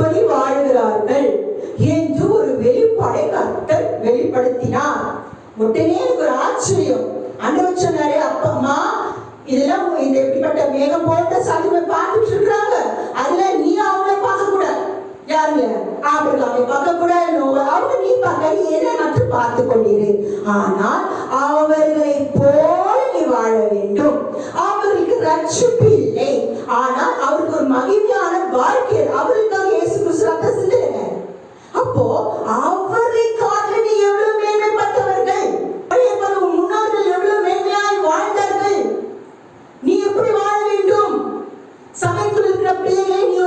எப்படி வாழ்கிறார்கள் என்று ஒரு வெளிப்பாடை கர்த்தர் வெளிப்படுத்தினார். உடனே எனக்கு ஒரு ஆச்சரியம். ஆண்டவர் சொன்னாரே அப்பம்மா இதெல்லாம் இந்த இப்படிப்பட்ட மேகம் போட்ட சாதிமை பார்த்துட்டு இருக்கிறாங்க. அதுல நீ அவங்கள பார்க்க கூடாது யாருங்க? ஆபிரகாமை பார்க்க அவங்க நீ பார்க்க என்ன மட்டும் பார்த்து ஆனால் அவர்களை போல நீ வாழ வேண்டும். அவர்களுக்கு ரட்சிப்பு இல்லை. ஆனால் அவருக்கு ஒரு மகிமையான வாழ்க்கை 别 别